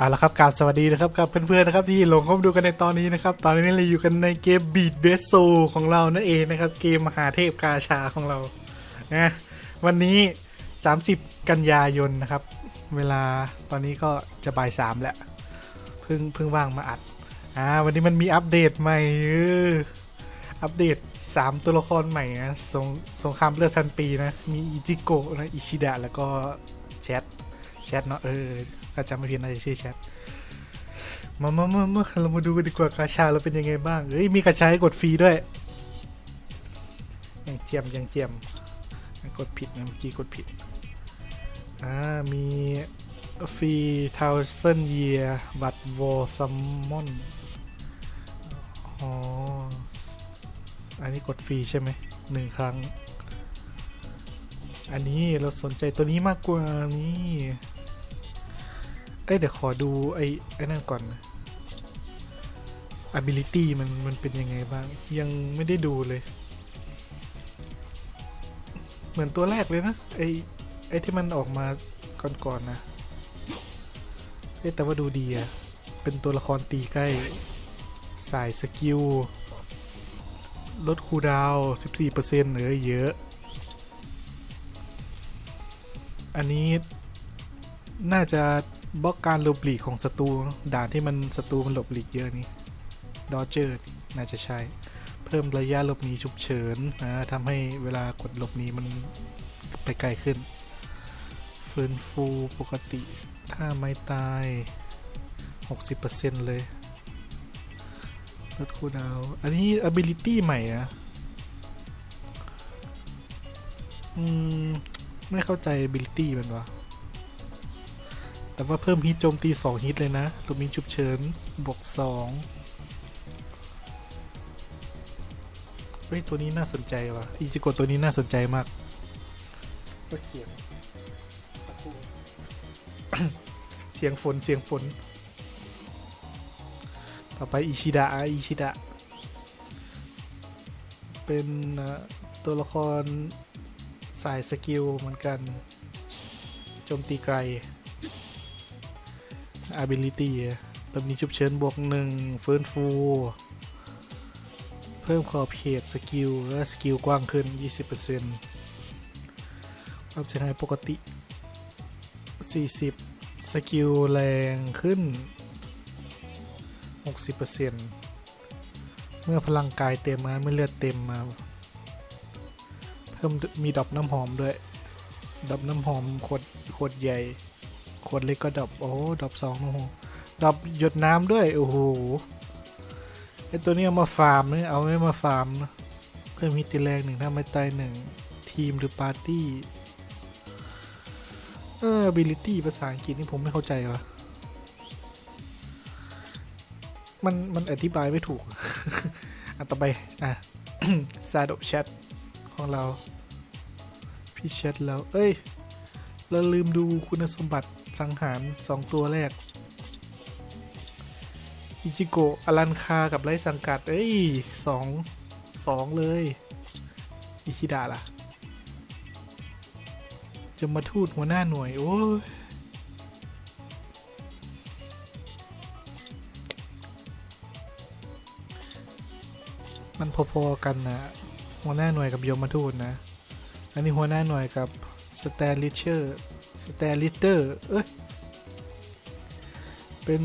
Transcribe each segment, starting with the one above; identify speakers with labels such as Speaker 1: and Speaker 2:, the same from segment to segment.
Speaker 1: เอาละครับกาบสวัสดีนะครับกับเพื่อนๆนะครับที่หลงเข้ามาดูกันในตอนนี้นะครับ ตอนนี้เราอยู่กันในเกม Beat b a s o ของเรานั่นเองนะครับ เกมมหาเทพกาชาของเรานะวันนี้ 30 กันยายนนะครับ เวลาตอนนี้ก็จะบ่ายสามแล้วเพิ่งเพิ่งว่างมาอัดอ่าวันนี้มันมีอัปเดตใหม่เอออัปเดต 3 ตัวละครใหม่นะสงสงครามเลือดพันปีนะ มีอิจิโกะนะอิชิดะแล้วก็แชท แชทเนาะเออถ้าจำไม่ผิดน่าจะชื่อแชทมามามามาเรามาดูกันดีกว่ากาชาเราเป็นยังไงบ้างเฮ้ยมีกาชาให้กดฟรีด้วยยังเจียมยังเจียมกดผิดนะเมื่อกี้กดผิดอ่ามีฟรีทาวเซนเยียบัตโวซัมมอนอ๋ออันนี้กดฟรีใช่ไหมหนึ่งครั้ง อันนี้เราสนใจตัวนี้มากกว่านี้เอ้ยเดี๋ยวขอดูไอ้ไอ้นั่นก่อนนะ ability มันมันเป็นยังไงบ้าง ยังไม่ได้ดูเลย เหมือนตัวแรกเลยนะ ไอ้ไอ้ที่มันออกมาก่อนๆนนะเอ้แต่ว่าดูดีอะเป็นตัวละครตีใกล้ สายสกิล ลดคูดาว 14%เออเยอะ อันนี้น่าจะบล็อกการหลบหลีกของศัตรูด่านที่มันศัตรูมันหลบหลีกเยอะนี่ดอเจอร์น่าจะใช้ เพิ่มระยะหลบหนีฉุกเฉินนะทำให้เวลากดหลบหนีมันไปไกลขึ้น ฟื้นฟูปกติถ้าไม่ตาย 60%เลยลดคูดาวอันนี้ ability ใหม่อะอืม ไม่เข้าใจ ability มันวะ แต่ว่าเพิ่มฮิตโจมตี2ฮิตเลยนะตัวมีฉุกเฉินบวก2เฮ้ย ตัวนี้น่าสนใจว่ะอิจิโกะตัวนี้น่าสนใจมากก็เสียงเสียงฝนเสียงฝน ต่อไปอิชิดะอิชิดะ เป็นเอ่อตัวละคร สายสกิลเหมือนกัน โจมตีไกล ability ตำนี้ชุบเชิญบวกหนึ่งฟื้นฟู เพิ่มขอบเขตสกิล และสกิลกว้างขึ้น 20%ความเสียหายปกติ 40 สกิลแรงขึ้น 60%เมื่อพลังกายเต็มมาเมื่อเลือดเต็มมา พิ่มมีดอกน้ำหอมด้วย ดอกน้ำหอมขวดขวดใหญ่ ขวดเล็กก็ดอกโอ้ดอกสองโอ้โหดอกหยดน้ำด้วย โอ้โหไอตัวนี้เอามาฟาร์มนี่เอาไม่มาฟาร์มนะเพิ่มฮิตตีแรงหนึ่งถ้าไม่ตายหนึ่งทีมหรือปาร์ตี้เออ ability ภาษาอังกฤษนี่ผมไม่เข้าใจวะมัน มันอธิบายไม่ถูก อันต่อไป อะ ซาดบแชท ของเราพี่เช็ดแล้ว เอ้ย เราลืมดูคุณสมบัติสังหารสองตัวแรก อิจิโกะอลันคากับไรสังกัด เอ้ยสองสองเลย อิชิดะล่ะ จะมาทูตหัวหน้าหน่วย โอ้ยมันพอๆกันนะ หัวหน้าหน่วยกับยมทูตนะ อันนี้หัวหน้าหน่วยกับสแตนลิเชอร์สแตนลิเตอร์เอ้ย เป็น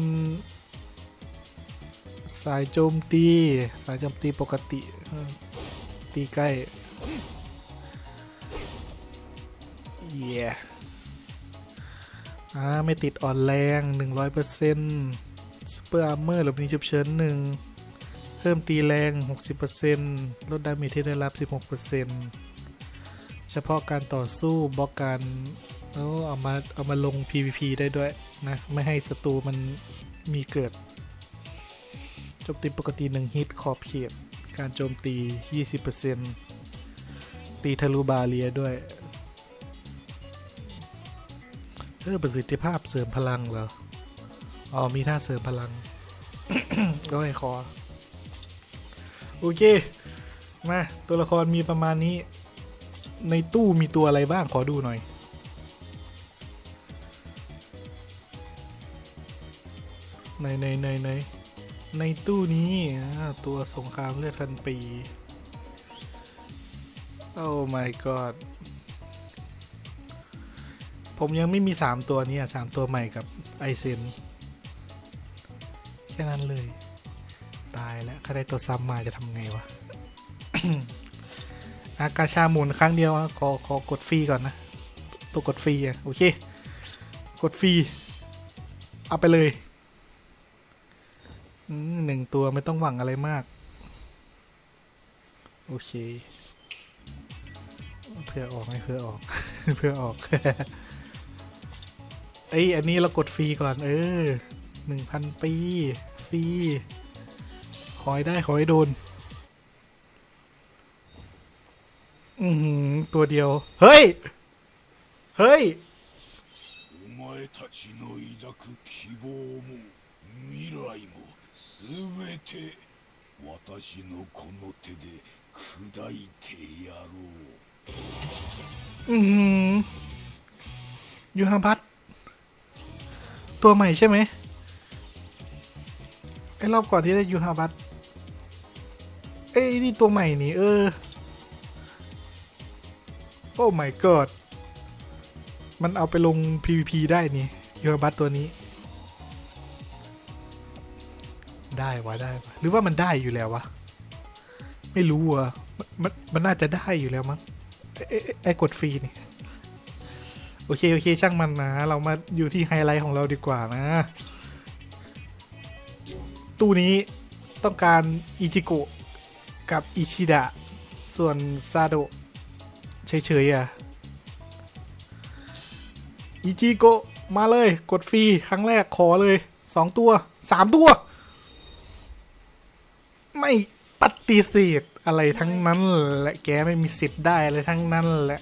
Speaker 1: สายโจมตี สายโจมตีปกติ ตีใกล้เย่อ่า ไม่ติดอ่อนแรง 100%ซูเปอร์อาร์เมอร์หรือมีฉุบเฉินหนึ่ง พิ่มตีแรง 60%ลดดาเมจที่ได้รับ 16%เฉพาะการต่อสู้บล็อกการแล้วเอามาเอามาลง PVP ได้ด้วยนะ ไม่ให้ศัตรูมันมีเกิดโจมตีปกติ 1 ฮิตขอบเขต การโจมตี 20%ตีทะลุบาเรียด้วยเออประสิทธิภาพเสริมพลังเหรอ อ๋อ มีท่าเสริมพลัง ก็ให้คอ โอเค มาตัวละครมีประมาณนี้ ในตู้มีตัวอะไรบ้างขอดูหน่อย ในในในในในตู้นี้ตัวสงครามเลือดพันปี โอ้ my god ผมยังไม่มีสามตัวนี้อะสามตัวใหม่กับไอเซน แค่นั้นเลย ตายแล้วถ้าได้ตัวซ้ำมาจะทำไงวะ อากาชาหมุนครั้งเดียวขอขอกดฟรีก่อนนะ ตัวกดฟรีอะโอเค กดฟรี เอาไปเลยหนึ่งตัวไม่ต้องหวังอะไรมาก โอเค เพื่อออกไม่เพื่อออก เพื่อออกเอ้ยอันนี้เรากดฟรีก่อน เออหนึ่งพันปี ฟรี ขอให้ได้ ขอให้โดน อือหือตัวเดียว เฮ้ย เฮ้ย
Speaker 2: お前たちの抱く希望も未来もすべて私のこの手で砕いてやろう
Speaker 1: อือหือยูฮาพัทตัวใหม่ใช่ไหมไอ้รอบก่อนที่ได้ยูฮาพัทเ อ้ยนี่ตัวใหม่นี่เออ โอ้ my god มันเอาไปลง PVP ได้นี่ยูฮาพัทตัวนี้ ได้วะได้วะหรือว่ามันได้อยู่แล้ววะ ไม่รู้อะมันมันน่าจะได้อยู่แล้วมั้งไอ้ไอ้ไอ้กดฟรีนี่ โอเค โอเค ช่างมันนะ เรามาอยู่ที่ไฮไลท์ของเราดีกว่านะ ตู้นี้ต้องการอิจิโกะ กับอิชิดะ ส่วนซาโดะเฉยๆอะอิจิโกมาเลยกดฟรี ครั้งแรกขอเลยสองตัวสามตัว ไม่ปฏิเสธอะไรทั้งนั้นแหละแกไม่มีสิทธิ์ได้อะไรทั้งนั้นแหละ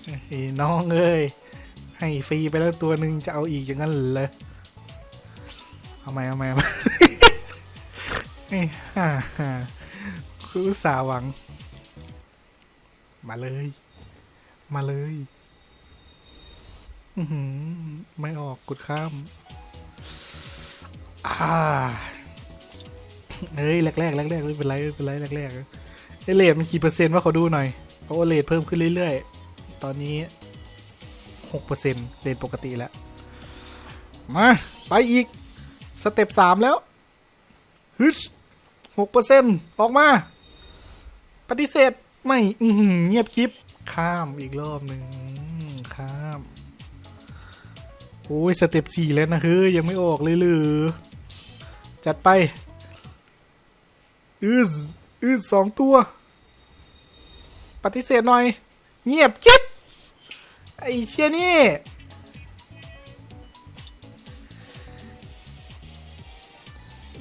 Speaker 1: น้องเอ้ยให้ฟรีไปแล้วตัวหนึ่งจะเอาอีกอย่างนั้นเลยเอาไหมเอาไหมเอาไหมฮ่าฮ่า คืออุตสาห์หวัง มาเลย มาเลย อือไม่ออกกดข้าม อ่าเฮ้ยแรกแรกแรกแรกไม่เป็นไรไม่เป็นไรแรกแรกๆไอเลทมันกี่เปอร์เซ็นต์ว่าเขาดูหน่อยเพราะว่าเลทเพิ่มขึ้นเรื่อยๆ ตอนนี้หกเปอร์เซ็นต์เลทปกติแล้ว มา ไปอีก สเต็ปสามแล้วฮึชหกเปอร์เซ็นต์ออกมา ปฏิเสธไม่อืเงียบคลิปข้ามอีกรอบหนึ่งข้ามโอ้ยสเต็ปสี่แล้วนะเฮ้ยยังไม่ออกเลยหรือจัดไปอืดอืดสองตัว ปฏิเสธหน่อย เงียบกิ๊บไอเชี่ยนี่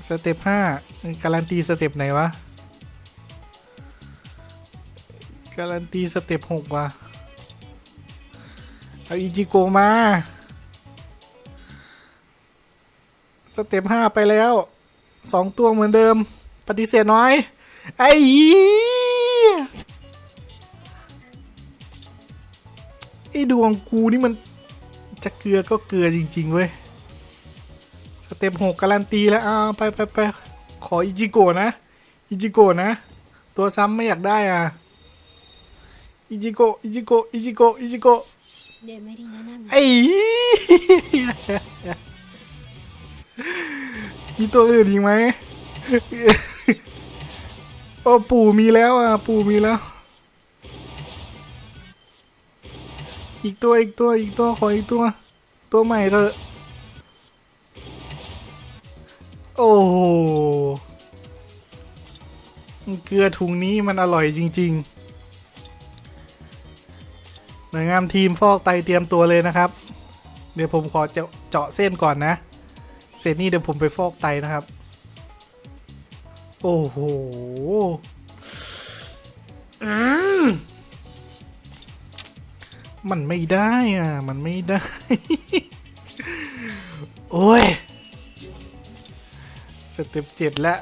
Speaker 1: สเต็ปห้าการันตีสเต็ปไหนวะ การันตีสเต็ปหกว่ะ เอาอิจิโกมา สเต็ปห้าไปแล้วสองตัวเหมือนเดิม ปฏิเสธน้อย ไอ้ไอ้ดวงกูนี่มันจะเกลือก็เกลือจริง ๆ เว้ย สเต็ปหกการันตีแล้วอ่าไปไปไปขออิจิโกะนะ อิจิโกะนะ ตัวซ้ำไม่อยากได้อะ อิจิโกะอิจิโกะอิจิโกะอิจิโกะไอ้มีตัวอื่นอีกไหมโอ้ปู่มีแล้วอะ ปู่มีแล้ว อีกตัวอีกตัวอีกตัวขออีกตัว ตัวใหม่เถอะ โอ้เกลือถุงนี้มันอร่อยจริง ๆ หน่วยงานทีมฟอกไตเตรียมตัวเลยนะครับ เดี๋ยวผมขอเจาะเจาะเส้นก่อนนะ เสร็จนี่เดี๋ยวผมไปฟอกไตนะครับ โอ้โหอืมมันไม่ได้อะ มันไม่ได้ โอ้ย สเต็ปเจ็ดแล้ว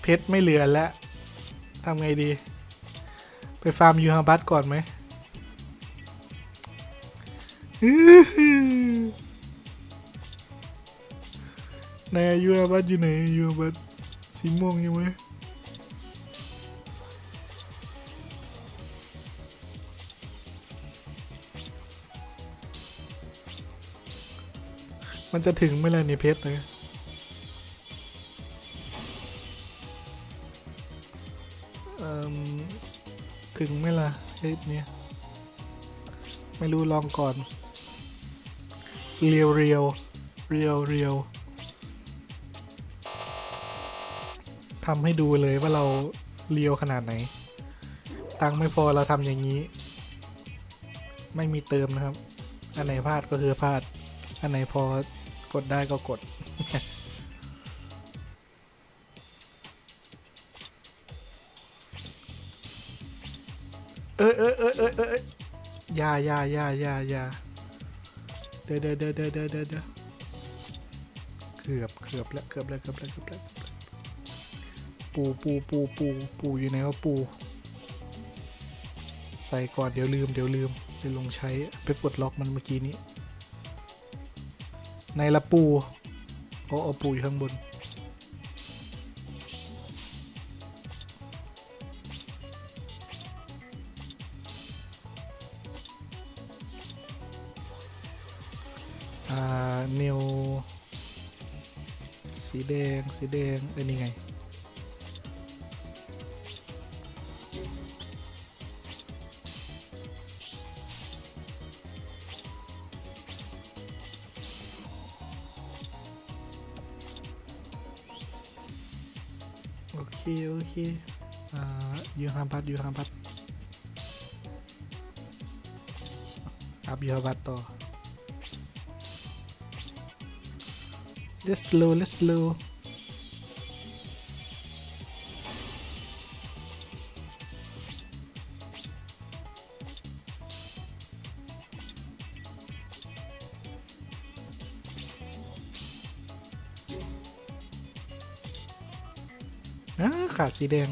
Speaker 1: เพชรไม่เหลือแล้วทำไงดี ไปฟาร์มยูฮาบัตก่อนไหม นายยูอาบัตอยู่ไหนยูอาบัตสีม่วงอยู่ไหมมันจะถึงไหมล่ะนี่เพชรนะเอิ่มถึงไหมล่ะคลิปเนี้ยไม่รู้ลองก่อน เรียวเรียวเรียวเรียวทำให้ดูเลยว่าเราเรียวขนาดไหน ตังไม่พอเราทำอย่างนี้ ไม่มีเติมนะครับ อันไหนพลาดก็คือพลาด อันไหนพอกดได้ก็กด เออเออเออเออเออเอออยาอยาอยาอยาอยา ดี๋ยวเดี๋ยวเดี๋ยวเดี๋ยวเดี๋ยวเดดเกือบเกือบแล้วเกือบแล้วเกือบแล้วเกือบแล้วปูปูปูปูปูอยู่ไหนวะปู ใส่ก่อนเดี๋ยวลืมเดี๋ยวลืมไปลงใช้ไปปลดล็อกมันเมื่อกี้นี้ในละปูโอ้โอ้ปูอยู่ข้างบนาบัตยูฮาบัตอัพยูฮาบัตต่อ let's slow let's slow อ่าขาดสีแดง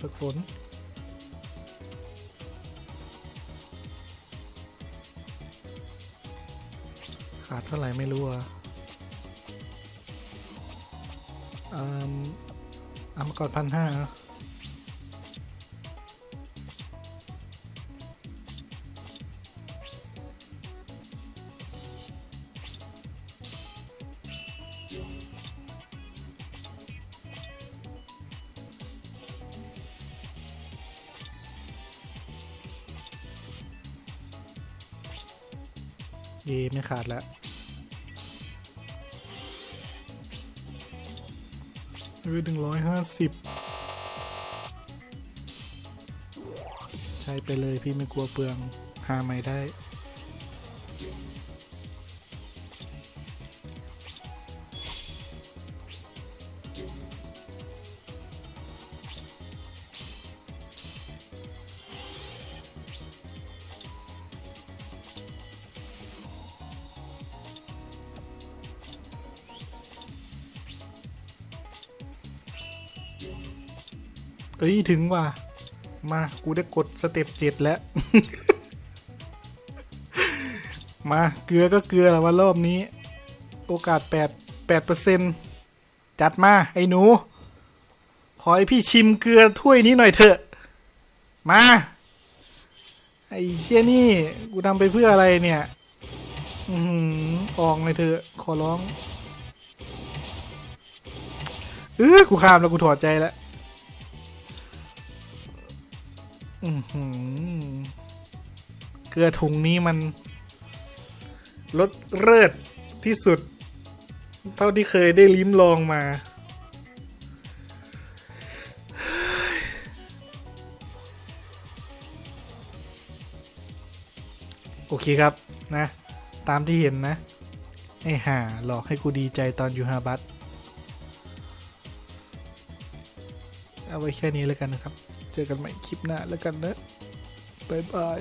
Speaker 1: ฝึกฝนขาดเท่าไหร่ไม่รู้อะอืมเอามาก่อนพันห้า เอไม่ขาดแล้วเออหนึ่งร้อยห้าสิบใช้ไปเลยพี่ไม่กลัวเปลือง หาใหม่ได้ อ้ย ถึงว่ะ มา กูได้กดสเต็ปเจ็ดแล้ว มาเกลือก็เกลือแล้วว่ารอบนี้ โอกาสแปดแปดเปอร์เซ็นจัดมา ไอ้หนู ขอให้พี่ชิมเกลือถ้วยนี้หน่อยเถอะ มา ไอ้เชี่ยนี่ กูทำไปเพื่ออะไรเนี่ย อืออออกเลยเถอะ ขอร้องเออกูข้ามแล้วกูถอดใจแล้ว เกลือถุงนี้มันรสเลิศที่สุด เท่าที่เคยได้ลิ้มลองมา โอเคครับนะ ตามที่เห็นนะ ไอ้ห่าหลอกให้กูดีใจตอนยูฮาบัตเอาไว้แค่นี้แล้วกันนะครับ เจอกันใหม่คลิปหน้าแล้วกันนะบ๊ายบาย